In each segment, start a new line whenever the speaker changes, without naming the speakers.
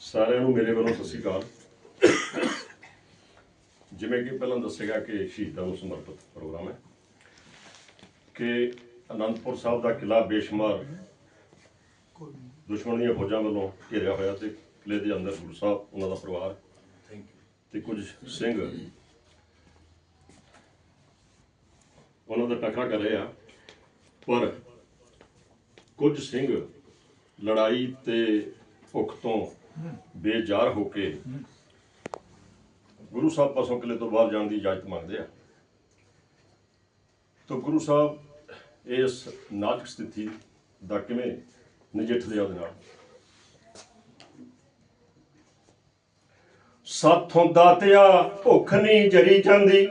ਸਾਰਿਆਂ ਨੂੰ ਮੇਰੇ ਵੱਲੋਂ ਸਤਿ ਸ਼੍ਰੀ ਅਕਾਲ। ਜਿਵੇਂ ਕਿ ਪਹਿਲਾਂ ਦੱਸਿਆ ਕਿ ਸ਼ਹੀਦਾਂ ਨੂੰ ਸਮਰਪਿਤ ਪ੍ਰੋਗਰਾਮ ਹੈ ਕਿ ਅਨੰਦਪੁਰ ਸਾਹਿਬ ਦਾ ਕਿਲਾ ਬੇਸ਼ੁਮਾਰ ਦੁਸ਼ਮਣ ਦੀਆਂ ਫੌਜਾਂ ਵੱਲੋਂ ਘੇਰਿਆ ਹੋਇਆ ਤੇ ਕਿਲੇ ਦੇ ਅੰਦਰ ਗੁਰੂ ਸਾਹਿਬ ਉਹਨਾਂ ਦਾ ਪਰਿਵਾਰ ਤੇ ਕੁਝ ਸਿੰਘ ਉਹਨਾਂ ਦਾ ਟੱਕਰਾ ਕਰ ਰਹੇ ਆ। ਪਰ ਕੁਝ ਸਿੰਘ ਲੜਾਈ ਤੇ ਭੁੱਖ ਤੋਂ ਬੇਜਾਰ ਹੋ ਕੇ ਗੁਰੂ ਸਾਹਿਬ ਪਾਸੋਂ ਕਿਲੇ ਤੋਂ ਬਾਹਰ ਜਾਣ ਦੀ ਇਜਾਜ਼ਤ ਮੰਗਦੇ ਆ। ਤਾਂ ਗੁਰੂ ਸਾਹਿਬ ਇਸ ਨਾਜ਼ੁਕ ਸਥਿਤੀ ਦਾ ਕਿਵੇਂ ਨਜਿੱਠਦੇ ਆ ਉਹਦੇ ਨਾਲ? ਸਾਥੋਂ ਦਾਤਿਆ ਭੁੱਖ ਨਹੀਂ ਜਰੀ ਜਾਂਦੀ,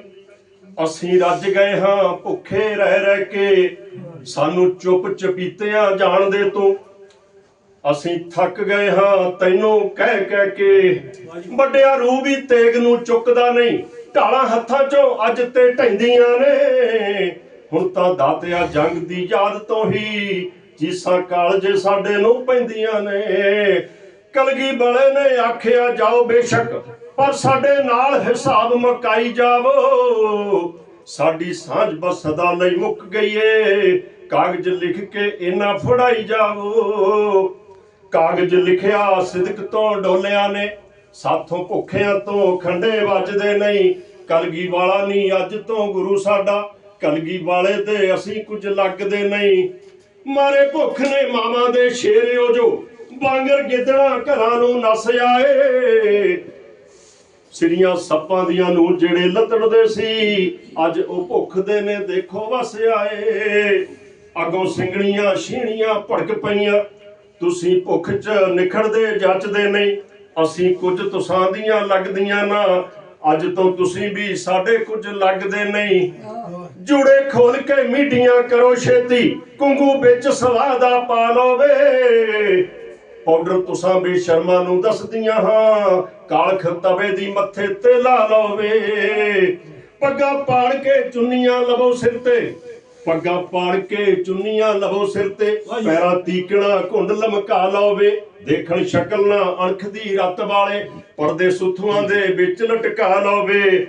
ਅਸੀਂ ਰੱਜ ਗਏ ਹਾਂ ਭੁੱਖੇ ਰਹਿ ਰਹਿ ਕੇ, ਸਾਨੂੰ ਚੁੱਪ ਚਪੀਤਿਆਂ ਜਾਣ ਦੇ ਤੂੰ ਅਸੀਂ ਥੱਕ ਗਏ ਹਾਂ, ਤੈਨੂੰ ਕਹਿ ਕਹਿ ਕੇ। ਵੱਡਿਆ ਰੂਹ ਵੀ ਤੇਗ ਨੂੰ ਚੁੱਕਦਾ ਨਹੀਂ। ਢਾਲਾਂ ਹੱਥਾਂ 'ਚੋਂ ਅੱਜ ਤੇ ਢੈਂਦੀਆਂ ਨੇ। ਹੁਣ ਤਾਂ ਦਾਤਿਆ ਜੰਗ ਦੀ ਯਾਦ ਤੋਂ ਹੀ ਚੀਸਾਂ ਕਾਲਜੇ ਸਾਡੇ ਨੂੰ ਪੈਂਦੀਆਂ ਨੇ। ਕਲਗੀ ਬਲੇ ਨੇ ਆਖਿਆ, ਜਾਓ ਬੇਸ਼ੱਕ, ਪਰ ਸਾਡੇ ਨਾਲ ਹਿਸਾਬ ਮਕਾਈ ਜਾਵੋ। ਸਾਡੀ ਸਾਂਝ ਬਸ ਸਦਾ ਲਈ ਮੁੱਕ ਗਈ ਏ। ਕਾਗਜ਼ ਲਿਖ ਕੇ ਇਹਨਾਂ ਫੜਾਈ ਜਾਵੋ। ਕਾਗਜ਼ ਲਿਖਿਆ, ਸਿਦਕ ਤੋਂ ਡੋਲਿਆਂ ਨੇ। ਸਾਥੋਂ ਭੁੱਖਿਆਂ ਤੋਂ ਖੰਡੇ ਵੱਜਦੇ ਨਹੀਂ। ਕਲਗੀ ਵਾਲਾ ਨਹੀਂ ਅੱਜ ਤੋਂ ਗੁਰੂ ਸਾਡਾ। ਕਲਗੀ ਵਾਲੇ ਤੇ ਅਸੀਂ ਕੁਝ ਲੱਗਦੇ ਨਹੀਂ। ਮਾਰੇ ਭੁੱਖ ਨੇ ਮਾਵਾਂ ਦੇ ਸ਼ੇਰਿਓ ਜੋ ਬਾਂਗਰ ਗਿੱਦੜਾ ਘਰਾਂ ਨੂੰ ਨਸ ਆਏ। ਸਿਰੀਆਂ ਸੱਪਾਂ ਦੀਆਂ ਨੂੰ ਜਿਹੜੇ ਲੱਤੜਦੇ ਸੀ, ਅੱਜ ਉਹ ਭੁੱਖ ਦੇ ਨੇ ਦੇਖੋ ਵਸ ਆਏ। ਅਗੋਂ ਸਿੰਘਣੀਆਂ ਛੀਣੀਆਂ, ਭੜਕ ਪਈਆਂ। ਤੁਸੀਂ ਭੁੱਖ 'ਚ ਨਿਖੜਦੇ, ਜੱਚਦੇ ਨਹੀਂ। ਅਸੀਂ ਕੁਝ ਤੁਸਾਂ ਦੀਆਂ ਲੱਗਦੀਆਂ ਨਾ। ਅੱਜ ਤੋਂ ਤੁਸੀਂ ਵੀ ਸਾਡੇ ਕੁਝ ਲੱਗਦੇ ਨਹੀਂ। ਜੁੜੇ ਖੋਲ ਕੇ ਮੀਡੀਆਂ ਕਰੋ ਛੇਤੀ। ਕੁੰਗੂ ਵਿੱਚ ਸਵਾਹ ਪਾ ਲੋਵੇ। ਪਾਊਡਰ ਤੁਸਾਂ ਵੀ ਸ਼ਰਮਾ ਨੂੰ ਦੱਸਦੀਆਂ ਹਾਂ। ਕਾਲਖ ਤਵੇ ਦੀ ਮੱਥੇ ਤੇ ਲਾ ਲੋਵੇ। ਪੱਗਾ ਪਾੜ ਕੇ ਚੁੰਨੀਆਂ ਲਵੋ ਸਿਰ ਤੇ। ਪੱਗਾਂ ਪਾੜ ਕੇ ਚੁੰਨੀਆਂ ਲਵੋ ਸਿਰ ਤੇ ਪੈਰਾਂ ਤੀਕਣਾ ਘੁੰਡ ਲਮਕਾ ਲੋਵੇ। ਦੇਖਣ ਸ਼ਕਲ ਨਾ ਅਣਖ ਦੀ ਰੱਤ ਵਾਲੇ ਪਰਦੇ ਸੁੱਥੂਆਂ ਦੇ ਵਿੱਚ ਲਟਕਾ ਲੋਵੇ।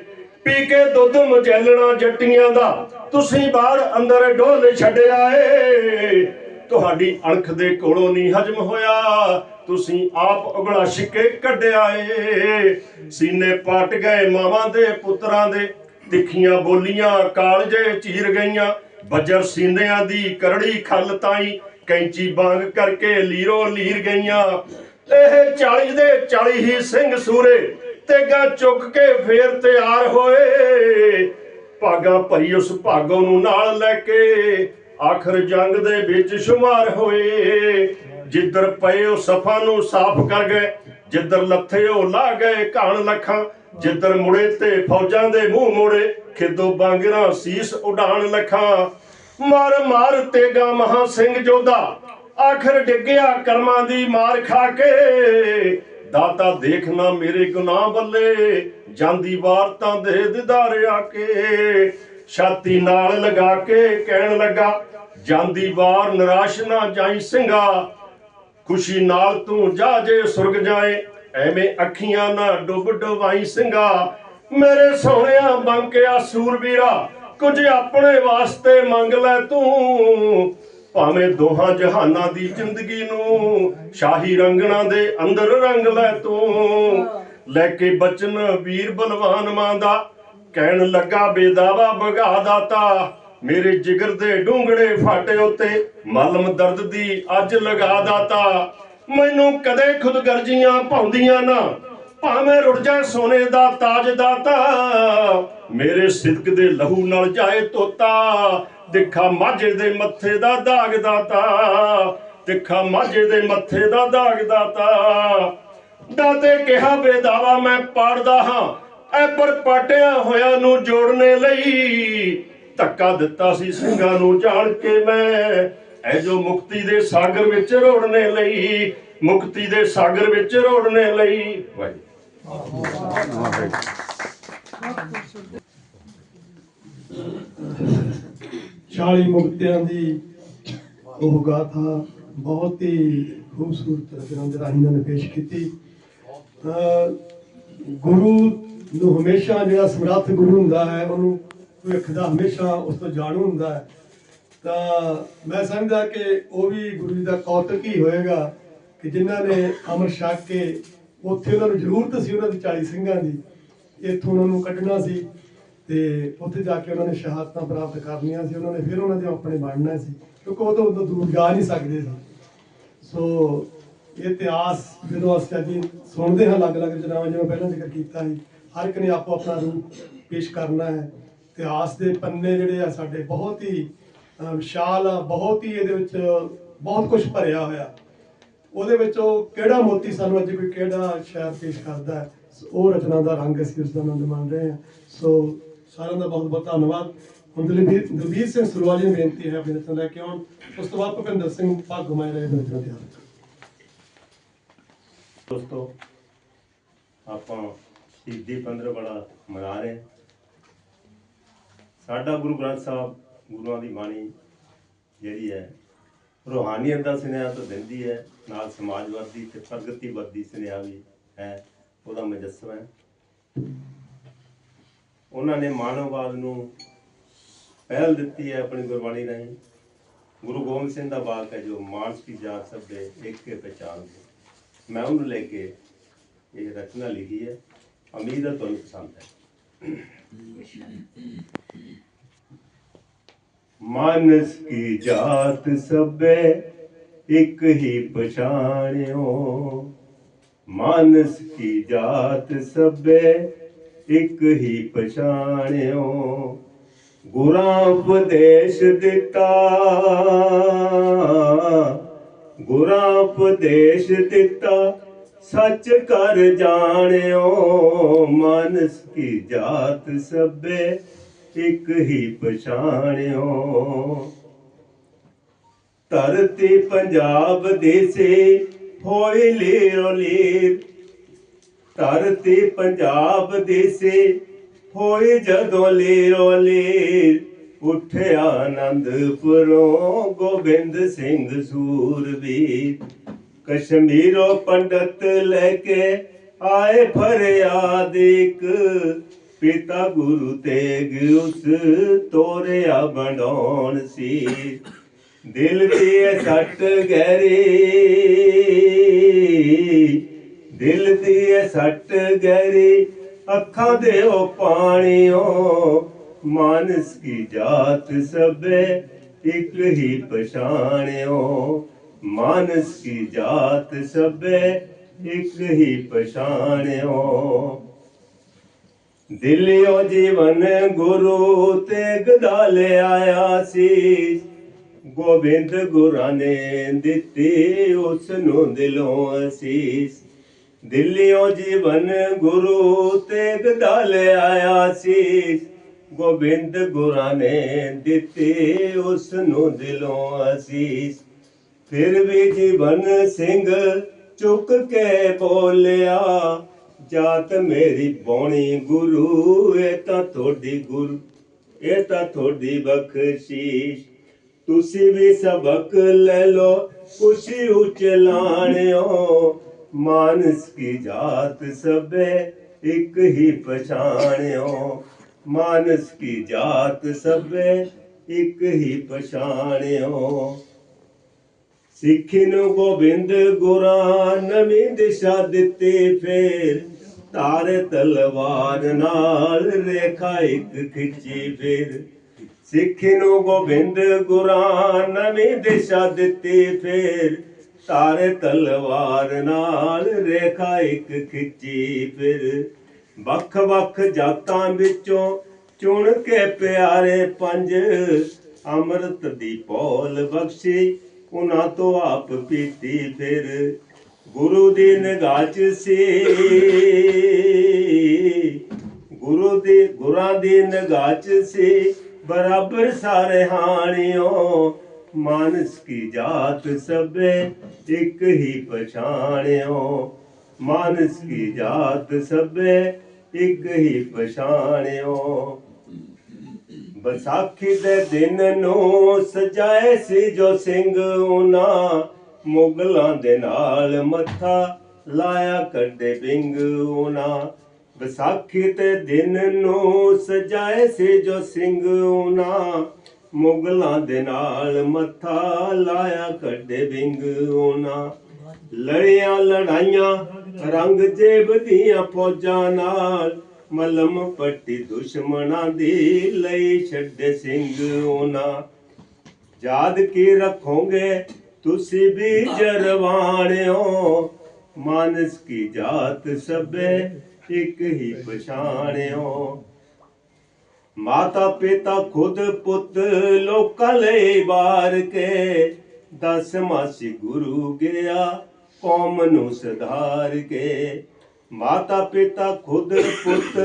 ਪੀ ਕੇ ਦੁੱਧ ਮਚੈਲਣਾ ਜੱਟੀਆਂ ਦਾ ਤੁਸੀਂ ਬਾਹਰ ਅੰਦਰ ਡੋਲ ਛੱਡਿਆ ਏ ਤੁਹਾਡੀ ਅਣਖ ਦੇ ਕੋਲੋਂ ਨਹੀਂ ਹਜਮ ਹੋਇਆ ਤੁਸੀਂ ਆਪ ਉਗਲਾ ਛਿੱਕੇ ਕੱਢਿਆ ਏ ਸੀਨੇ ਪਾਟ ਗਏ ਮਾਵਾਂ ਦੇ ਪੁੱਤਰਾਂ ਦੇ ਤਿੱਖੀਆਂ ਬੋਲੀਆਂ ਕਾਲਜੇ ਚੀਰ ਗਈਆਂ। ਬੱਜਰ ਸੀਨਿਆਂ ਦੀ ਕਰੜੀ ਖੱਲ ਤਾਈ ਕੈਂਚੀ ਬਾਂਗ ਕਰਕੇ ਲੀਰੋ ਲੀਰ ਗਈਆਂ। ਇਹ 40 ਦੇ 40 ਹੀ ਸਿੰਘ ਸੂਰੇ, ਤੇਗਾ ਚੁੱਕ ਕੇ ਫੇਰ ਤਿਆਰ ਹੋਏ। ਭਾਗਾ ਭਰੀ ਉਸ ਭਾਗੋ ਨੂੰ ਨਾਲ ਲੈ ਕੇ ਆਖਰ ਜੰਗ ਦੇ ਵਿੱਚ ਸ਼ੁਮਾਰ ਹੋਏ। ਜਿੱਧਰ ਪਏ ਉਹ ਸਫਾ ਨੂੰ ਸਾਫ਼ ਕਰ ਗਏ, ਜਿੱਧਰ ਲੱਥੇ ਉਹ ਲਾ ਗਏ ਘਾਣ ਲੱਖਾਂ। ਜਿੱਧਰ ਮੁੜੇ ਤੇ ਫੌਜਾਂ ਦੇ ਮੂੰਹ ਮੋੜੇ, ਖਿੱਦੋ ਬਾਂਗਰਾਂ ਸੀਸ ਉਡਾਣ ਲੱਖਾਂ। ਮਾਰ ਮਾਰ ਤੇਗਾ ਮਹਾ ਸਿੰਘ ਜੋਦਾ ਆਖਰ ਡਿੱਗਿਆ ਕਰਮਾਂ ਦੀ ਮਾਰ ਖਾ ਕੇ। ਦਾਤਾ ਦੇਖਣਾ ਮੇਰੇ ਗੁਨਾਹ ਬੱਲੇ, ਜਾਂਦੀ ਵਾਰ ਤਾਂ ਦੇ ਦਿਦਾਰ ਆ ਕੇ। ਛਾਤੀ ਨਾਲ ਲਗਾ ਕੇ ਕਹਿਣ ਲੱਗਾ, ਜਾਂਦੀ ਵਾਰ ਨਿਰਾਸ਼ ਨਾ ਜਾਈ ਸਿੰਘਾ। ਖੁਸ਼ੀ ਨਾਲ ਤੂੰ ਜਾ ਜੇ ਸੁਰਗ ਜਾਏ। ਐਵੇਂ ਅੱਖੀਆਂ ਨਾ ਡੁੱਬ ਡੁਬਾਈ ਸਿੰਘਾ, ਮੇਰੇ ਸੋਹਣਿਆ ਬੰਕਿਆ ਸੂਰਬੀਰਾ, ਕੁਝ ਆਪਣੇ ਵਾਸਤੇ ਮੰਗ ਲੈ ਤੂੰ। ਭਾਵੇਂ ਦੋਹਾਂ ਜਹਾਨਾਂ ਦੀ ਜ਼ਿੰਦਗੀ ਨੂੰ ਸ਼ਾਹੀ ਰੰਗਣਾ ਦੇ ਅੰਦਰ ਰੰਗ ਲੈ ਤੂੰ। ਲੈ ਕੇ ਬਚਨ ਵੀਰ ਬਲਵਾਨ ਮਾਂ ਦਾ, ਕਹਿਣ ਲੱਗਾ ਬੇਦਾਵਾ ਭਗਾ ਦਾਤਾ। ਮੇਰੇ ਜਿਗਰ ਦੇ ਡੂੰਗੜੇ ਫਾਟੇ ਉੱਤੇ ਮਲਮ ਦਰਦ ਦੀ ਅੱਜ ਲਗਾ ਦਾਤਾ। ਮੈਨੂੰ ਕਦੇ ਖੁਦਗਰਜੀਆਂ ਪਾਉਂਦੀਆਂ ਨਾ। ਭਾਵੇਂ ਰੁੜ ਜਾ ਸੋਨੇ ਦਾ ਤਾਜ ਦਾਤਾ ਮੇਰੇ ਸਿਦਕ ਦੇ ਲਹੂ ਨਾਲ ਜਾਏ ਤੋਤਾ। ਦੇਖਾ ਮਾਝੇ ਦੇ ਮੱਥੇ ਦਾ ਦਾਗ ਦਾਤਾ ਦੇਖਾ ਮਾਝੇ ਦੇ ਮੱਥੇ ਦਾ ਦਾਗ ਦਾਤਾ ਦਾਤੇ ਕਿਹਾ, ਬੇਦਾਵਾ ਮੈਂ ਪਾੜਦਾ ਹਾਂ, ਐ ਪਾਟਿਆ ਹੋਇਆ ਨੂੰ ਜੋੜਨੇ ਲਈ। ਧੱਕਾ ਦਿੱਤਾ ਸੀ ਸਿੰਘਾਂ ਨੂੰ ਜਾਣ ਕੇ ਮੈਂ ਐ ਜੋ ਮੁਕਤੀ ਦੇ ਸਾਗਰ ਵਿੱਚ ਰੋੜਨੇ ਲਈ, ਮੁਕਤੀ ਦੇ ਸਾਗਰ ਵਿੱਚ ਰੋੜਨੇ ਲਈ। ਵਾਹਿਗੁਰੂ।
40 ਮੁਕਤਿਆਂ ਦੀ ਉਹ ਗਾਥਾ ਬਹੁਤ ਹੀ ਖੂਬਸੂਰਤ ਰਚਨਾ ਰਾਹੀਂ ਇਹਨਾਂ ਨੇ ਪੇਸ਼ ਕੀਤੀ। ਅਹ ਗੁਰੂ ਨੂੰ ਹਮੇਸ਼ਾ ਜਿਹੜਾ ਸਮਰੱਥ ਗੁਰੂ ਹੁੰਦਾ ਹੈ, ਉਹਨੂੰ ਭਵਿੱਖ ਦਾ ਹਮੇਸ਼ਾ ਉਸ ਤੋਂ ਜਾਣੂ ਹੁੰਦਾ ਹੈ। ਤਾਂ ਮੈਂ ਸਮਝਦਾ ਕਿ ਉਹ ਵੀ ਗੁਰੂ ਜੀ ਦਾ ਕੌਤਕ ਹੀ ਹੋਏਗਾ ਕਿ ਜਿਨ੍ਹਾਂ ਨੇ ਅਮਰ ਛਕ ਕੇ ਉੱਥੇ ਉਹਨਾਂ ਨੂੰ ਜ਼ਰੂਰਤ ਸੀ ਉਹਨਾਂ ਦੇ 40 ਸਿੰਘਾਂ ਦੀ। ਇੱਥੋਂ ਉਹਨਾਂ ਨੂੰ ਕੱਢਣਾ ਸੀ ਤੇ ਉੱਥੇ ਜਾ ਕੇ ਉਹਨਾਂ ਨੇ ਸ਼ਹਾਦਤਾਂ ਪ੍ਰਾਪਤ ਕਰਨੀਆਂ ਸੀ, ਉਹਨਾਂ ਨੇ ਫਿਰ ਉਹਨਾਂ ਦੇ ਆਪਣੇ ਬਣਨਾ ਸੀ, ਕਿਉਂਕਿ ਉਹ ਤਾਂ ਉਦੋਂ ਦੂਰ ਜਾ ਨਹੀਂ ਸਕਦੇ ਸੀ। ਸੋ ਇਤਿਹਾਸ ਜਦੋਂ ਅਸੀਂ ਅੱਜ ਸੁਣਦੇ ਹਾਂ, ਅਲੱਗ-ਅਲੱਗ ਜਨਾਵਾਂ ਜਿਵੇਂ ਪਹਿਲਾਂ ਜ਼ਿਕਰ ਕੀਤਾ ਸੀ, ਹਰ ਇੱਕ ਨੇ ਆਪੋ ਆਪਣਾ ਰੂਪ ਪੇਸ਼ ਕਰਨਾ ਹੈ। ਇਤਿਹਾਸ ਦੇ ਪੰਨੇ ਜਿਹੜੇ ਆ, ਸਾਡੇ ਬਹੁਤ ਹੀ ਵਿਸ਼ਾਲ ਆ ਬਹੁਤ ਹੀ ਇਹਦੇ ਵਿੱਚ, ਬਹੁਤ ਕੁਝ ਭਰਿਆ ਹੋਇਆ। ਉਹਦੇ ਵਿੱਚ ਉਹ ਕਿਹੜਾ ਮੋਤੀ ਸਾਨੂੰ ਅੱਜ ਕੋਈ ਕਿਹੜਾ ਸ਼ਾਇਰ ਪੇਸ਼ ਕਰਦਾ ਉਹ ਰਚਨਾ ਦਾ ਰੰਗ ਅਸੀਂ ਉਸ ਦਾ ਆਨੰਦ ਮਾਣ ਰਹੇ ਹਾਂ। ਸੋ ਸਾਰਿਆਂ ਦਾ ਬਹੁਤ ਬਹੁਤ ਧੰਨਵਾਦ। ਹੁਣ ਦਲਬੀਰ ਦਲਬੀਰ ਸਿੰਘ ਸਰਵਾਲੀ ਨੂੰ ਬੇਨਤੀ ਹੈ ਆਪਣੀ ਰਚਨਾ ਲੈ ਕੇ ਆਉਣ ਉਸ ਤੋਂ ਬਾਅਦ ਭੁਪਿੰਦਰ ਸਿੰਘ ਭਾਗੋਮਾਈ ਰਹੇ ਰਚਨਾ ਤਿਆਰ
ਦੋਸਤੋ, ਆਪਾਂ ਸ਼ਹੀਦੀ ਪੰਦਰ ਬੜਾ ਮਨਾ ਰਹੇ ਸਾਡਾ ਗੁਰੂ ਗ੍ਰੰਥ ਸਾਹਿਬ ਗੁਰੂਆਂ ਦੀ ਬਾਣੀ ਜਿਹੜੀ ਹੈ ਰੋਹਾਨੀਅਤ ਦਾ ਸੁਨੇਹਾ ਤਾਂ ਦਿੰਦੀ ਹੈ, ਨਾਲ ਸਮਾਜਵਾਦੀ ਤੇ ਪ੍ਰਗਤੀਵਾਦੀ ਸੁਨੇਹਾ ਵੀ ਹੈ, ਉਹਦਾ ਮਜਸਮ ਹੈ। ਉਹਨਾਂ ਨੇ ਮਾਨਵਵਾਦ ਨੂੰ ਪਹਿਲ ਦਿੱਤੀ ਹੈ ਆਪਣੀ ਗੁਰਬਾਣੀ ਰਾਹੀਂ। ਗੁਰੂ ਗੋਬਿੰਦ ਸਿੰਘ ਦਾ ਵਾਕ ਹੈ, ਜੋ ਮਾਨਸ ਕੀ ਜਾਤ ਦੇ ਇੱਕ ਕੇ ਪਹਿਚਾਨ ਦੇ। ਮੈਂ ਉਹਨੂੰ ਲੈ ਕੇ ਇਹ ਰਚਨਾ ਲਿਖੀ ਹੈ। ਉਮੀਦ ਹੈ ਤੁਹਾਨੂੰ ਪਸੰਦ ਹੈ। ਮਾਨਸ ਕੀ ਜਾਤ ਸਭੇ, ਇੱਕ ਹੀ ਪਛਾਣਿਓ। ਮਾਨਸ ਕੀ ਜਾਤ ਸਭੇ, ਇੱਕ ਹੀ ਪਛਾਣਿਓ। ਗੁਰਾਂ ਉਪਦੇਸ਼ ਦਿੱਤਾ, ਗੁਰਾਂ ਉਪਦੇਸ਼ ਦਿੱਤਾ, ਸੱਚ ਕਰ ਜਾਣਿਓ। ਮਾਨਸ ਕੀ ਜਾਤ ਸਭੇ ਇੱਕ ਹੀ ਪਛਾਣਿਓ। ਧਰਤੀ ਪੰਜਾਬ ਦੇਸੇ ਹੋਈ ਲੀਰੋ ਲੀਰ। ਧਰਤੀ ਪੰਜਾਬ ਦੇਸੇ ਹੋਏ ਜਦੋਂ ਲੀਰੋ ਲੀਰ। ਉਠਿਆ ਆਨੰਦਪੁਰੋਂ ਗੋਬਿੰਦ ਸਿੰਘ ਸੂਰਵੀਰ ਕਸ਼ਮੀਰੋਂ ਪੰਡਤ ਲੈ ਕੇ ਆਏ ਫਰਿਆਦ ਇੱਕ। ਪਿਤਾ ਗੁਰੂ ਤੇਗ ਉਸ ਤੋਰਿਆ ਬਣਾਉਣ ਸੀ। ਦਿਲ ਦੀ ਸੱਟ ਗਹਿਰੀ। ਦਿਲ ਦੀ ਇਹ ਸੱਟ ਗਹਿਰੀ। ਅੱਖਾਂ ਦੇ ਉਹ ਪਾਣੀਓ। ਮਾਨਸ ਕੀ ਜਾਤ ਸਭੇ, ਇੱਕ ਹੀ ਪਛਾਣਿਓ। ਮਾਨਸ ਕੀ ਜਾਤ ਸਭੇ, ਇੱਕ ਹੀ ਪਛਾਣਿਓ। ਦਿਲਿਓ ਜੀਵਨ ਗੁਰੂ ਤੇ ਗਦਾ ਆਇਆ ਸੀ। ਗੋਬਿੰਦ ਗੁਰਾਂ ਨੇ ਦਿੱਤੀ ਉਸ ਨੂੰ ਦਿਲੋਂ ਅਸੀਸ। ਦਿਲਿਓ ਜੀਵਨ ਗੁਰੂ ਤੇ ਗਦਾ ਆਇਆ ਸੀ। ਗੋਬਿੰਦ ਗੁਰਾਂ ਨੇ ਦਿੱਤੀ ਉਸ ਨੂੰ ਦਿਲੋਂ ਅਸੀਸ। ਫਿਰ ਵੀ ਜੀਵਨ ਸਿੰਘ ਚੁੱਕ ਕੇ ਬੋਲਿਆ ਜਾਤ ਮੇਰੀ ਬੋਣੀ ਗੁਰੂ, ਇਹ ਤਾਂ ਤੁਹਾਡੀ ਗੁਰੂ, ਇਹ ਤਾਂ ਤੁਹਾਡੀ ਬਖਸ਼ੀਸ਼। ਤੁਸੀਂ ਵੀ ਸਬਕ ਲੈ ਲੋ ਖੁਸ਼ੀ ਉਚਲਾਣਿਓ ਮਾਨਸ ਕੀ ਜਾਤ ਸਭੇ ਇੱਕ ਹੀ ਪਛਾਣਿਓ। ਮਾਨਸ ਕੀ ਜਾਤ ਸਭੇ ਇੱਕ ਹੀ ਪਛਾਣਿਓ। ਸਿੱਖੀ ਨੂੰ ਗੋਬਿੰਦ ਗੁਰਾਂ, ਨਵੀਂ ਦਿਸ਼ਾ ਦਿੱਤੀ ਫੇਰ। ਤਾਰੇ ਤਲਵਾਰ ਨਾਲ ਰੇਖਾ ਇੱਕ ਖਿੱਚੀ ਫੇਰ। ਸਿੱਖੀ ਨੂੰ ਗੋਬਿੰਦ ਗੁਰਾਂ ਨਵੀਂ ਦਿਸ਼ਾ ਦਿੱਤੀ ਫੇਰ। ਤਾਰੇ ਤਲਵਾਰ ਨਾਲ ਰੇਖਾ ਇੱਕ ਖਿੱਚੀ ਫਿਰ। ਵੱਖ ਵੱਖ ਜਾਤਾਂ ਵਿੱਚੋਂ ਚੁਣ ਕੇ ਪਿਆਰੇ ਪੰਜ। ਅੰਮ੍ਰਿਤ ਦੀ ਪੌਲ ਬਖਸ਼ੀ, ਉਹਨਾਂ ਤੋਂ ਆਪ ਪੀਤੀ ਫਿਰ। ਗੁਰੂ ਦੀ ਨਗਾਚ ਚ ਸੀ। ਗੁਰੂ ਦੀ, ਗੁਰਾਂ ਦੀ ਨਗਾਚ ਚ ਸੀ। ਬਰਾਬਰ ਸਾਰੇ ਹਾਣਿਓ, ਮਾਨਸ ਕੀ ਜਾਤ ਸਭੇ, ਇੱਕ ਹੀ ਪਛਾਣਿਓ। ਮਾਨਸ ਕੀ ਜਾਤ ਸਭੇ, ਇੱਕ ਹੀ ਪਛਾਣਿਓ। ਬਸਾਖੀ ਦੇ ਦਿਨ ਨੂੰ ਸਜਾਏ ਸੀ ਜੋ ਸਿੰਘ ਉਹਨਾਂ। ਮੁਗਲਾਂ ਦੇ ਨਾਲ ਮੱਥਾ ਲਾਇਆ ਕੱਢੇ ਬਿੰਗ ਉਹਨਾਂ। ਵਿਸਾਖੀ ਤੇ ਦਿਨ ਨੂੰ ਸਜਾਏ ਸੀ ਜੋ ਸਿੰਘ ਉਹਨਾਂ। ਮੁਗਲਾਂ ਦੇ ਨਾਲ ਮੱਥਾ ਲਾਇਆ ਕੱਢੇ ਬਿੰਗ ਉਹਨਾਂ। ਲੜਿਆ ਲੜਾਈਆਂ, ਰੰਗ ਜੇਬ ਦੀਆਂ ਫੌਜਾਂ ਨਾਲ ਮਲਮ ਪੱਟੀ ਦੁਸ਼ਮਣਾਂ ਦੀ ਲਈ ਛੱਡੇ ਸਿੰਘ ਉਹਨਾਂ। ਯਾਦ ਕੀ ਰੱਖੋਗੇ ਤੁਸੀਂ ਵੀ ਜਰਵਾਣਿਓ ਮਾਨਸ ਕੀ ਜਾਤ ਸਭੇ ਇੱਕ ਹੀ ਪਛਾਣਿਓ ਮਾਤਾ ਪਿਤਾ ਖੁਦ ਪੁੱਤ ਲੋਕਾਂ ਲਈ ਬਾਰ ਕੇ ਦਸ ਮਾਸੀ ਗੁਰੂ ਗਿਆ ਕੌਮ ਨੂੰ ਸੁਧਾਰ ਕੇ ਮਾਤਾ ਪਿਤਾ ਖੁਦ ਪੁੱਤ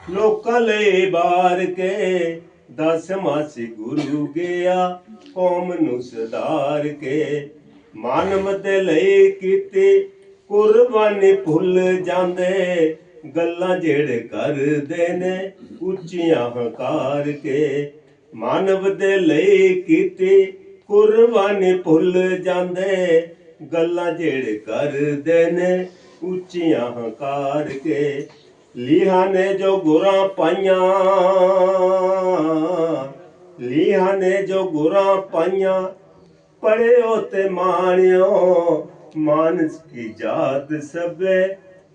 ਲੋਕਾਂ ਲਈ ਬਾਰ ਕੇ ਦਸ ਮਾਸੀ ਗੁਰੂ ਗਿਆ, ਕੌਮ ਨੂੰ ਸੁਧਾਰ ਕੇ। ਮਾਨਵ ਦੇ ਲਈ ਕੀਤੀ, ਕੁਰਬਾਨੀ ਭੁੱਲ ਜਾਂਦੇ। ਗੱਲਾਂ ਜਿਹੜੇ ਕਰਦੇ ਨੇ, ਉੱਚੀਆਂ ਹੰਕਾਰ ਕੇ। ਮਾਨਵ ਦੇ ਲਈ ਕੀਤੀ, ਕੁਰਬਾਨੀ ਭੁੱਲ ਜਾਂਦੇ। ਗੱਲਾਂ ਜਿਹੜੇ ਕਰਦੇ ਨੇ, ਉੱਚੀਆਂ ਹੰਕਾਰ ਕੇ। ਲੀਹਾ ਨੇ ਜੋ ਗੁਰਾਂ ਪਾਈਆਂ, ਲੀਹਾ ਨੇ ਜੋ ਗੁਰਾਂ ਪਾਈਆਂ, ਪੜਿਓ ਤੇ ਮਾਣਿਓ, ਮਾਨਸ ਕੀ ਜਾਤ ਸਭੇ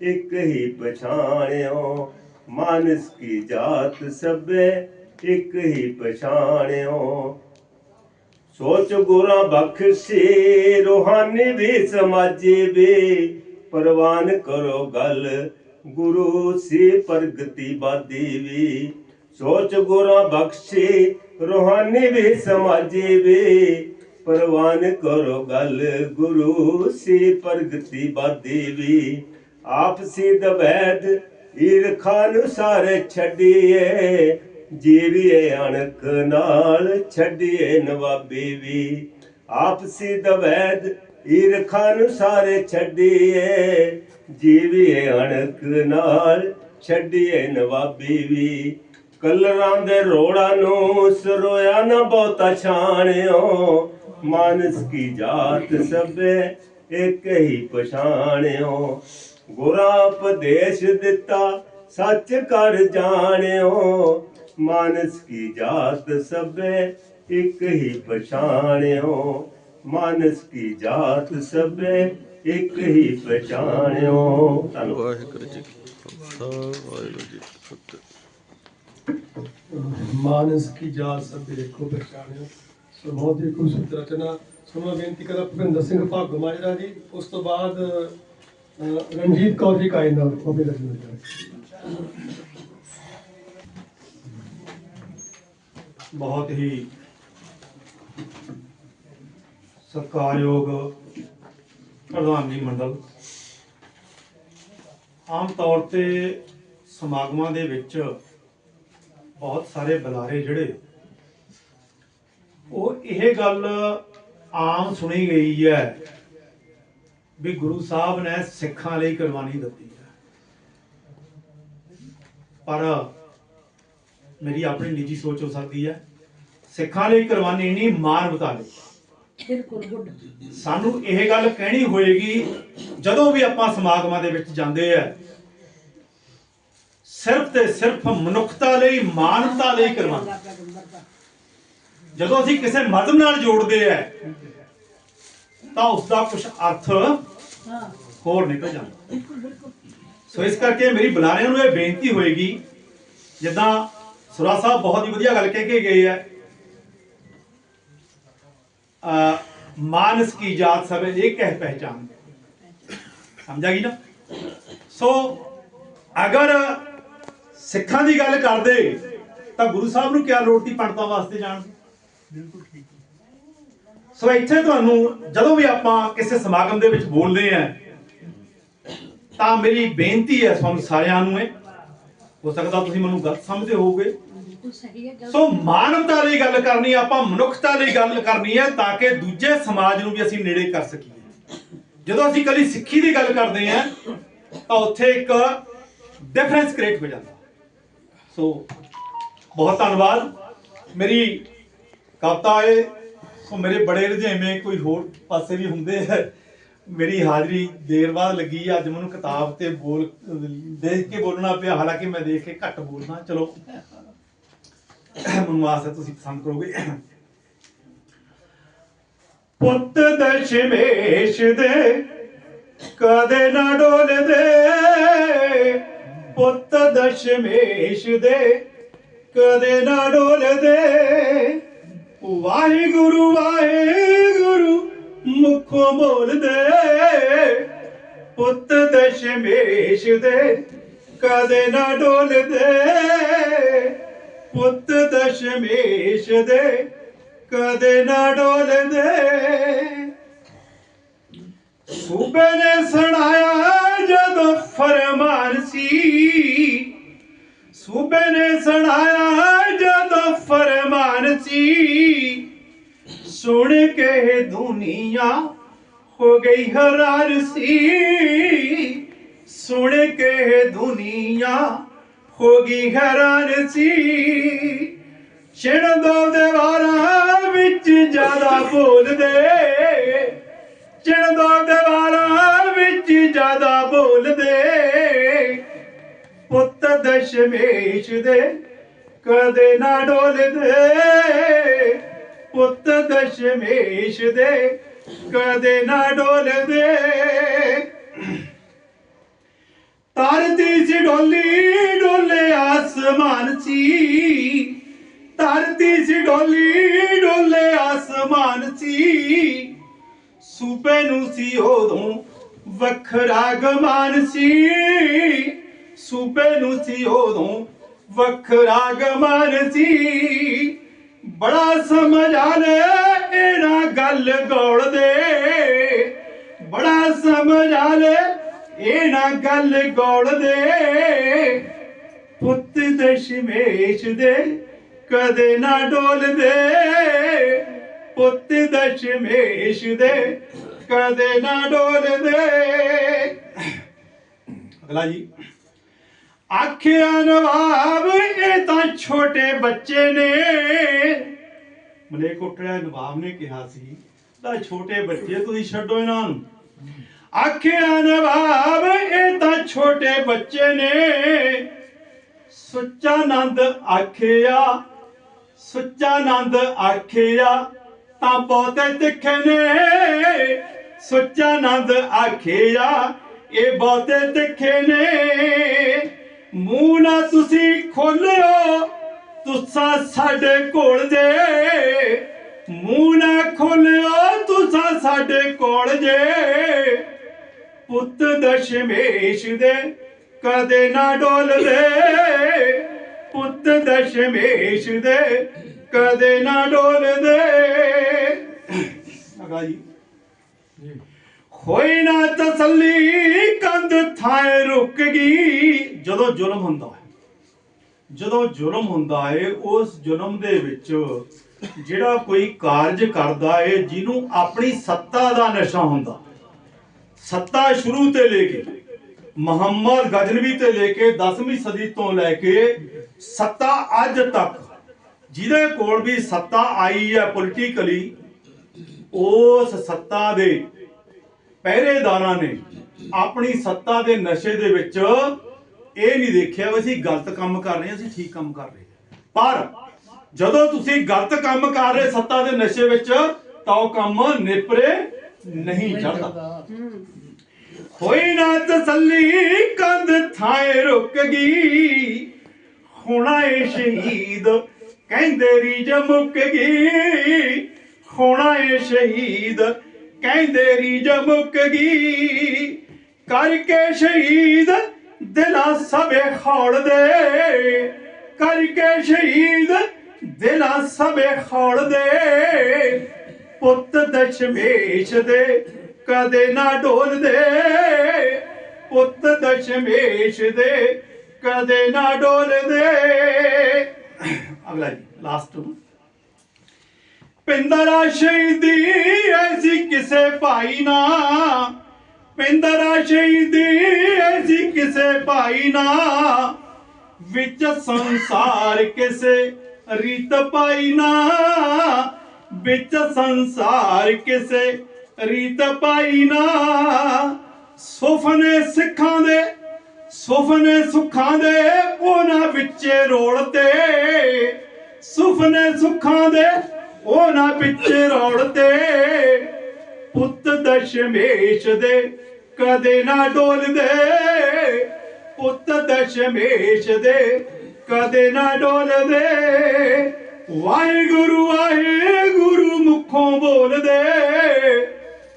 ਇੱਕ ਹੀ ਪਛਾਣਿਓ, ਮਾਨਸ ਕੀ ਜਾਤ ਸਭੇ ਇੱਕ ਹੀ ਪਛਾਣਿਓ। ਸੋਚ ਗੁਰਾਂ ਬਖਸ਼ੀ, ਰੂਹਾਨੀ ਵੀ ਸਮਾਜੀ ਵੀ, ਪ੍ਰਵਾਨ ਕਰੋ ਗੱਲ ਗੁਰੂ ਸੀ ਪ੍ਰਗਤੀ ਬਾਦੀ ਵੀ। ਸੋਚ ਗੁਰਾਂ ਬਖਸ਼ੀ, ਰੂਹਾਨੀ ਵੀ ਸਮਾਜੀ ਵੀ। ਪ੍ਰਵਾਨ ਕਰੋ ਗੱਲ ਗੁਰੂ ਸੀ ਪ੍ਰਗਤੀ ਬਾਦੀ ਵੀ। ਆਪਸੀ ਦਵੈਦ ਈਰਖਾ ਨੂੰ ਸਾਰੇ ਛੱਡੀਏ। ਜੀਵੀਏ ਅਣਖ ਨਾਲ ਛੱਡੀਏ ਨਵਾਬੀ ਵੀ। ਆਪਸੀ ਦਵੈਦ ਈਰਖਾ ਨੂੰ ਸਾਰੇ ਛੱਡੀਏ। ਜੀਵੀਏ ਅਣਖ ਨਾਲ, ਛੱਡੀਏ ਨਵਾਬੀ ਵੀ। ਕਲਰਾਂ ਦੇ ਰੋੜਾਂ ਨੂੰ ਸਰੋਇਆ ਨਾ ਬਹੁਤਾ ਛਾਣਿਓ। ਮਾਨਸ ਕੀ ਜਾਤ ਸਭੇ ਇੱਕ ਹੀ ਪਛਾਣਿਓ। ਗੁਰਾਂ ਉਪਦੇਸ਼ ਦਿੱਤਾ, ਸੱਚ ਕਰ ਜਾਣਿਓ। ਮਾਨਸ ਕੀ ਜਾਤ ਸਭੇ ਇੱਕ ਹੀ ਪਛਾਣਿਓ। ਮਾਨਸ ਕੀ ਜਾਤ ਸਭੇ ਇੱਕ ਹੀ ਪਛਾਣਿਓ
ਵਾਹਿਗੁਰੂ ਜੀ ਵਾਹਿਗੁਰੂ ਜੀ ਕੀ ਫਤਿਹ।
ਮਾਨਸ ਕੀ ਜਾਤ ਸਭ ਦੇਖੋ ਪਛਾਣਿਓ ਸੋ ਬਹੁਤ ਹੀ ਖੂਬਸੂਰਤ ਰਚਨਾ ਸੋ ਮੈਂ ਬੇਨਤੀ ਕਰਾਂ ਭੁਪਿੰਦਰ ਸਿੰਘ ਭਾਗੋ ਮਾਜਰਾ ਜੀ ਉਸ ਤੋਂ ਬਾਅਦ ਰਣਜੀਤ ਕੌਰ ਜੀ ਕਾਇਨ ਨਾਲ ਉਹ ਵੀ ਰਚਨਾ
ਬਹੁਤ ਹੀ ਸਤਿਕਾਰਯੋਗ ਪ੍ਰਧਾਨ ਜੀ ਮੰਡਲ, ਆਮ ਤੌਰ ਤੇ ਸਮਾਗਮਾਂ ਦੇ ਵਿੱਚ ਬਹੁਤ ਸਾਰੇ ਬੁਲਾਰੇ ਜਿਹੜੇ, ਉਹ ਇਹ ਗੱਲ ਆਮ ਸੁਣੀ ਗਈ ਹੈ ਵੀ ਗੁਰੂ ਸਾਹਿਬ ਨੇ ਸਿੱਖਾਂ ਲਈ ਕੁਰਬਾਨੀ ਦਿੱਤੀ ਹੈ। ਪਰ ਮੇਰੀ ਆਪਣੀ ਨਿੱਜੀ ਸੋਚ ਹੋ ਸਕਦੀ ਹੈ, ਸਿੱਖਾਂ ਲਈ ਕੁਰਬਾਨੀ ਨਹੀਂ, ਮਾਨਵਤਾ ਲਈ।
ਬਿਲਕੁਲ ਗੁੱਡ।
ਸਾਨੂੰ ਇਹ ਗੱਲ ਕਹਿਣੀ ਹੋਏਗੀ ਜਦੋਂ ਵੀ ਆਪਾਂ ਸਮਾਗਮਾਂ ਦੇ ਵਿੱਚ ਜਾਂਦੇ ਆ ਸਿਰਫ ਤੇ ਸਿਰਫ ਮਨੁੱਖਤਾ ਲਈ ਮਾਨਵਤਾ ਲਈ ਕੁਰਬਾਨੀ ਜਦੋਂ ਅਸੀਂ ਕਿਸੇ ਮਜ਼ਹਬ ਨਾਲ ਜੋੜਦੇ ਆ ਤਾਂ ਉਸ ਦਾ ਕੁਝ ਅਰਥ ਹੋਰ ਨਿਕਲ ਜਾਂਦਾ। ਸੋ ਇਸ ਕਰਕੇ ਮੇਰੀ ਬੁਲਾਰਿਆਂ ਨੂੰ ਇਹ ਬੇਨਤੀ ਹੋਏਗੀ ਜਿੱਦਾਂ ਸੁਰਾ ਸਾਹਿਬ ਬਹੁਤ ਹੀ ਵਧੀਆ ਗੱਲ ਕਹਿ ਕੇ ਗਏ ਹੈ ਮਾਨਸ ਕੀ ਜਾਤ ਸਭ ਇੱਕ ਹੈ ਪਹਿਚਾਨ ਸਮਝਾ ਗਈ ਨਾ? ਸੋ ਅਗਰ ਸਿੱਖਾਂ ਦੀ ਗੱਲ ਕਰਦੇ ਤਾਂ ਗੁਰੂ ਸਾਹਿਬ ਨੂੰ ਕਿਆ ਲੋੜ ਸੀ ਪੰਡਤਾਂ ਵਾਸਤੇ ਜਾਣ ਦੀ? ਬਿਲਕੁਲ ਠੀਕ ਸੋ ਇੱਥੇ ਤੁਹਾਨੂੰ ਜਦੋਂ ਵੀ ਆਪਾਂ ਕਿਸੇ ਸਮਾਗਮ ਦੇ ਵਿੱਚ ਬੋਲਦੇ ਆਂ ਤਾਂ ਮੇਰੀ ਬੇਨਤੀ ਹੈ ਤੁਹਾਨੂੰ ਸਾਰਿਆਂ ਨੂੰ ਇਹ। ਹੋ ਸਕਦਾ ਤੁਸੀਂ ਮੈਨੂੰ ਗਲਤ ਸਮਝਦੇ ਹੋਵੋਗੇ।
ਬਿਲਕੁਲ ਸਹੀ ਹੈ ਗੱਲ
ਸੋ ਮਾਨਵਤਾ ਲਈ ਗੱਲ ਕਰਨੀ ਆਪਾਂ ਮਨੁੱਖਤਾ ਲਈ ਗੱਲ ਕਰਨੀ ਹੈ ਤਾਂ ਕਿ ਦੂਜੇ ਸਮਾਜ ਨੂੰ ਵੀ ਅਸੀਂ ਨੇੜੇ ਕਰ ਸਕੀਏ। ਜਦੋਂ ਅਸੀਂ ਕੱਲੀ ਸਿੱਖੀ ਦੀ ਗੱਲ ਕਰਦੇ ਹਾਂ ਤਾਂ ਉੱਥੇ ਇੱਕ ਡਿਫਰੈਂਸ ਕ੍ਰੀਏਟ ਹੋ ਜਾਂਦਾ। ਸੋ ਬਹੁਤ ਧੰਨਵਾਦ। ਮੇਰੀ ਕਵਿਤਾ ਹੈ ਸੋ ਮੇਰੇ ਬੜੇ ਰੁਝੇਵੇਂ ਕੋਈ ਹੋਰ ਪਾਸੇ ਵੀ ਹੁੰਦੇ ਹੈ ਮੇਰੀ ਹਾਜ਼ਰੀ ਦੇਰ ਬਾਅਦ ਲੱਗੀ ਅੱਜ ਮੈਨੂੰ ਕਿਤਾਬ ਤੇ ਬੋਲ ਦੇਖ ਕੇ ਬੋਲਣਾ ਪਿਆ ਹਾਲਾਂਕਿ ਮੈਂ ਦੇਖ ਕੇ ਘੱਟ ਬੋਲਦਾ ਚਲੋ। ਮੈਨੂੰ ਆਸ ਹੈ ਤੁਸੀਂ ਪਸੰਦ ਕਰੋਗੇ। ਪੁੱਤ ਦਸ਼ਮੇਸ਼ ਦੇ, ਕਦੇ ਨਾ ਡੋਲਦੇ। ਪੁੱਤ ਦਸ਼ਮੇਸ਼ ਦੇ, ਕਦੇ ਨਾ ਡੋਲਦੇ। ਵਾਹਿਗੁਰੂ ਵਾਹਿਗੁਰੂ, ਮੁਖੋਂ ਬੋਲਦੇ। ਪੁੱਤ ਦਸ਼ਮੇਸ਼ ਦੇ, ਕਦੇ ਨਾ ਡੋਲਦੇ। ਪੁੱਤ ਦਸ਼ਮੇਸ਼ ਦੇ ਕਦੇ ਨਾ ਡੋਲਦੇ। ਸੂਬੇ ਨੇ ਸੁਣਾਇਆ ਜਦੋਂ ਫਰਮਾਨ ਸੀ। ਸੂਬੇ ਨੇ ਸੁਣਾਇਆ ਜਦੋਂ ਫਰਮਾਨ ਸੀ। ਸੁਣ ਕੇ ਦੁਨੀਆ ਹੋ ਗਈ ਹੈਰਾਨ ਸੀ। ਸੁਣ ਕੇ ਦੁਨੀਆ ਹੋ ਗਈ ਹੈਰਾਨ ਸੀ। ਛਿਣ ਦੋ ਦੀਵਾਰਾਂ ਵਿੱਚ ਜ਼ਿਆਦਾ ਬੋਲਦੇ ਛਿਣ ਦੋ ਦੀਵਾਰਾਂ ਵਿੱਚ ਜ਼ਿਆਦਾ ਬੋਲਦੇ ਪੁੱਤ ਦਸ਼ਮੇਸ਼ ਦੇ ਕਦੇ ਨਾ ਡੋਲਦੇ ਪੁੱਤ ਦਸ਼ਮੇਸ਼ ਦੇ ਕਦੇ ਨਾ ਡੋਲਦੇ ਧਰਤੀ ਸੀ ਡੋਲੀ ਡੋਲੇ ਆਸਮਾਨ ਸੀ ਧਰਤੀ ਸੀ ਡੋਲੀ ਡੋਲੇ ਆਸਮਾਨ ਸੀ ਸੂਬੇ ਨੂੰ ਸੀ ਉਦੋਂ ਵੱਖਰਾ ਗਮਾਨ ਸੀ ਸੂਬੇ ਨੂੰ ਸੀ ਉਦੋਂ ਵੱਖਰਾ ਗਮਾਨ ਸੀ ਬੜਾ ਸਮਝ ਆਲੇ ਇਹਨਾਂ ਗੱਲ ਗੋਲ ਦੇ। ਬੜਾ ਸਮਝ ਇਹ ਨਾ ਗੱਲ ਗੋਲ ਦੇ, ਪੁੱਤ ਦਸ਼ਮੇਸ਼ ਦੇ, ਕਦੇ ਨਾ ਡੋਲਦੇ ਪੁੱਤ ਦਸ਼ਮੇਸ਼ ਦੇ, ਕਦੇ ਨਾ ਡੋਲਦੇ ਅਗਲਾ ਜੀ, ਆਖਿਆ ਨਵਾਬ, ਇਹ ਤਾਂ ਛੋਟੇ ਬੱਚੇ ਨੇ। ਮਲੇਕੋਟੜਾ ਨਵਾਬ ਨੇ ਕਿਹਾ ਸੀ ਤਾਂ ਛੋਟੇ ਬੱਚੇ, ਤੁਸੀਂ ਛੱਡੋ ਇਹਨਾਂ ਨੂੰ। ਆਖਿਆ ਨਵਾਬ, ਇਹ ਤਾਂ ਛੋਟੇ ਬੱਚੇ ਨੇ। ਸੁੱਚਾ ਆਨੰਦ ਆਖਿਆ ਸੁੱਚਾ ਆਨੰਦ ਆਖਿਆ, ਤਾਂ ਬਹੁਤੇ ਤਿੱਖੇ ਨੇ। ਸੁੱਚਾ ਆਨੰਦ ਆਖਿਆ, ਇਹ ਬਹੁਤੇ ਤਿੱਖੇ ਨੇ। ਮੂੰਹ ਨਾ ਤੁਸੀਂ ਖੋਲਿਓ, ਤੁਸਾਂ ਸਾਡੇ ਕੋਲ ਜੇ। ਮੂੰਹ ਨਾ ਖੋਲਿਓ, ਤੁਸਾਂ ਸਾਡੇ ਕੋਲ ਜੇ। ਪੁੱਤ ਦਸ਼ਮੇਸ਼ ਦੇ ਕਦੇ ਨਾ ਡੋਲਦੇ। ਪੁੱਤ ਦਸ਼ਮੇਸ਼ ਦੇ ਕਦੇ ਨਾ ਡੋਲਦੇ। ਅਗਾ ਜੀ। ਹੋਈ ਨਾ ਤਸੱਲੀ, ਕੰਧ ਥਾਏ ਰੁਕ ਗਈ। ਜਦੋਂ ਜ਼ੁਲਮ ਹੁੰਦਾ ਹੈ, ਜਦੋਂ ਜ਼ੁਲਮ ਹੁੰਦਾ ਹੈ, ਉਸ ਜ਼ੁਲਮ ਦੇ ਵਿੱਚ ਜਿਹੜਾ ਕੋਈ ਕਾਰਜ ਕਰਦਾ ਹੈ, ਜਿਹਨੂੰ ਆਪਣੀ ਸੱਤਾ ਦਾ ਨਸ਼ਾ ਹੁੰਦਾ। ਸੱਤਾ ਸ਼ੁਰੂ ਤੇ ਲੈ ਕੇ, ਮੁਹੰਮਦ ਗਜਨਵੀ ਤੇ ਲੈ ਕੇ 10ਵੀਂ ਸਦੀ ਤੋਂ ਲੈ ਕੇ ਸੱਤਾ ਅੱਜ ਤੱਕ, ਜਿਹਦੇ ਕੋਲ ਵੀ ਸੱਤਾ ਆਈ ਹੈ ਪੋਲੀਟੀਕਲੀ ਉਸ ਸੱਤਾ ਦੇ ਪਹਿਰੇਦਾਰਾਂ ਨੇ ਆਪਣੀ ਸੱਤਾ ਦੇ ਨਸ਼ੇ ਦੇ ਵਿੱਚ ਇਹ ਨਹੀਂ ਦੇਖਿਆ ਵੀ ਅਸੀਂ ਗਲਤ ਕੰਮ ਕਰ ਰਹੇ ਹਾਂ, ਅਸੀਂ ਠੀਕ ਕੰਮ ਕਰ ਰਹੇ ਪਰ ਜਦੋਂ ਤੁਸੀਂ ਗਲਤ ਕੰਮ ਕਰ ਰਹੇ ਸੱਤਾ ਦੇ ਨਸ਼ੇ ਵਿੱਚ, ਤਾਂ ਉਹ ਕੰਮ ਨਿਪਰੇ ਨਹੀਂ ਚੜਦਾ ਹੋਈ ਨਾ ਤਸੱਲੀ ਕੰਧ ਥਾਏ ਰੁਕ ਗਈ। ਹੋਣਾ ਏ ਸ਼ਹੀਦ ਕਹਿੰਦੇ ਰੀਜ ਮੁੱਕ ਗਈ। ਹੋਣਾ ਏ ਸ਼ਹੀਦ ਕਹਿੰਦੇ ਰੀਜ ਮੁੱਕ ਗਈ। ਕਰਕੇ ਸ਼ਹੀਦ ਦਿਲਾਂ ਸਭੇ ਖੋਲ ਦੇ। ਕਰਕੇ ਸ਼ਹੀਦ ਦਿਲਾਂ ਸਭੇ ਖੋਲ ਦੇ। ਪੁੱਤ ਦਸ਼ਮੇਸ਼ ਦੇ ਕਦੇ ਨਾ ਡੋਲਦੇ। ਪੁੱਤ ਦਸ਼ਮੇਸ਼ ਦੇ ਕਦੇ ਨਾ ਡੋਲਦੇ। ਅਗਲਾ ਜੀ ਲਾਸਟ ਪਿੰਦਰਾ ਸ਼ਹੀਦੀ, ਐਸੀ ਕਿਸੇ ਭਾਈ ਨਾ। ਪਿੰਦਰਾ ਸ਼ਹੀਦੀ, ਐਸੀ ਕਿਸੇ ਭਾਈ ਨਾ। ਵਿੱਚ ਸੰਸਾਰ ਕਿਸੇ ਰੀਤ ਪਾਈ ਨਾ। ਵਿੱਚ ਸੰਸਾਰ ਕਿਸੇ ਰੀਤ ਪਾਈ ਨਾ। ਸੁਫਨੇ ਸਿੱਖਾਂ ਦੇ, ਸੁਫਨੇ ਸੁੱਖਾਂ ਦੇ ਉਹਨਾਂ ਵਿੱਚੇ ਰੋਲਤੇ ਸੁਫਨੇ ਸੁੱਖਾਂ ਦੇ, ਉਹਨਾਂ ਵਿੱਚੇ ਰੋਲਤੇ ਪੁੱਤ ਦਸ਼ਮੇਸ਼ ਦੇ ਕਦੇ ਨਾ ਡੋਲਦੇ। ਪੁੱਤ ਦਸ਼ਮੇਸ਼ ਦੇ ਕਦੇ ਨਾ ਡੋਲਦੇ। ਵਾਹਿਗੁਰੂ ਵਾਹਿਗੁਰੂ ਮੁਖੋਂ ਬੋਲਦੇ।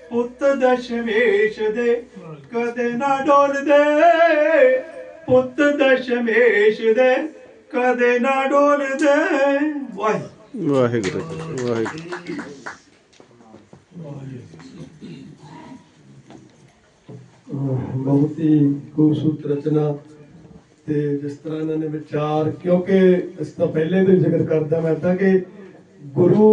ਪੁੱਤ ਦਸ਼ਮੇਸ਼ ਦੇ ਕਦੇ ਨਾ ਡੋਲਦੇ। ਪੁੱਤ ਦਸ਼ਮੇਸ਼ ਦੇ ਕਦੇ ਨਾ ਡੋਲਦੇ। ਵਾਹਿਗੁਰੂ।
ਵਾਹਿਗੁਰੂ ਵਾਹਿਗੁਰੂ।
ਬਹੁਤ ਹੀ ਖੂਬਸੂਰਤ ਰਚਨਾ ਤੇ ਜਿਸ ਤਰ੍ਹਾਂ ਇਹਨਾਂ ਨੇ ਵਿਚਾਰ ਕਿਉਂਕਿ ਇਸ ਤੋਂ ਪਹਿਲੇ ਵੀ ਜ਼ਿਕਰ ਕਰਦਾ ਮੈਂ ਤਾਂ ਕਿ ਗੁਰੂ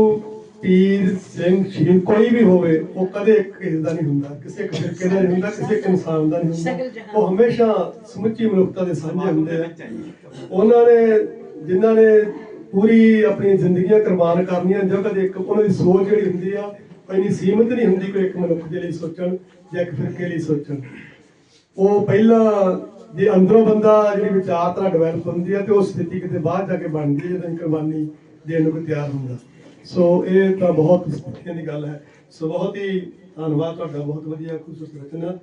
ਪੀਰ ਸਿੰਘ ਸ਼ਹੀਦ ਕੋਈ ਵੀ ਹੋਵੇ ਉਹ ਕਦੇ ਇੱਕ ਕਿਸੇ ਦਾ ਨਹੀਂ ਹੁੰਦਾ ਕਿਸੇ ਇੱਕ ਫਿਰਕੇ ਦਾ ਨਹੀਂ ਹੁੰਦਾ ਕਿਸੇ ਇੱਕ ਇਨਸਾਨ ਦਾ ਨਹੀਂ ਹੁੰਦਾ। ਉਹ ਹਮੇਸ਼ਾ ਸਮੁੱਚੀ ਮਨੁੱਖਤਾ ਦੇ ਸਾਂਝੇ ਹੁੰਦੇ ਆ। ਉਹਨਾਂ ਨੇ ਜਿਨ੍ਹਾਂ ਨੇ ਪੂਰੀ ਆਪਣੀ ਜ਼ਿੰਦਗੀਆਂ ਕੁਰਬਾਨ ਕਰਨੀਆਂ ਜੋ ਕਦੇ ਇੱਕ ਉਹਨਾਂ ਦੀ ਸੋਚ ਜਿਹੜੀ ਹੁੰਦੀ ਆ ਉਹ ਇੰਨੀ ਸੀਮਿਤ ਨਹੀਂ ਹੁੰਦੀ ਕੋਈ ਇੱਕ ਮਨੁੱਖ ਦੇ ਲਈ ਸੋਚਣ ਜਾਂ ਇੱਕ ਫਿਰਕੇ ਲਈ ਸੋਚਣ। ਉਹ ਪਹਿਲਾਂ ਜੇ ਅੰਦਰੋਂ ਬੰਦਾ ਜਿਹੜੀ ਵਿਚਾਰਧਾਰਾ ਡਿਵੈਲਪ ਹੁੰਦੀ ਹੈ ਤੇ ਉਹ ਸਥਿਤੀ ਕਿਤੇ ਬਾਹਰ ਜਾ ਕੇ ਬਣਦੀ ਹੈ, ਜਦੋਂ ਕੁਰਬਾਨੀ ਦੇਣ ਨੂੰ ਕੋਈ ਤਿਆਰ ਹੁੰਦਾ। ਸੋ ਇਹ ਤਾਂ ਬਹੁਤ ਸਥਿਤੀਆਂ ਦੀ ਗੱਲ ਹੈ। ਸੋ ਬਹੁਤ ਹੀ ਧੰਨਵਾਦ ਤੁਹਾਡਾ, ਬਹੁਤ ਵਧੀਆ, ਖੂਬਸੂਰਤ ਰਚਨਾ।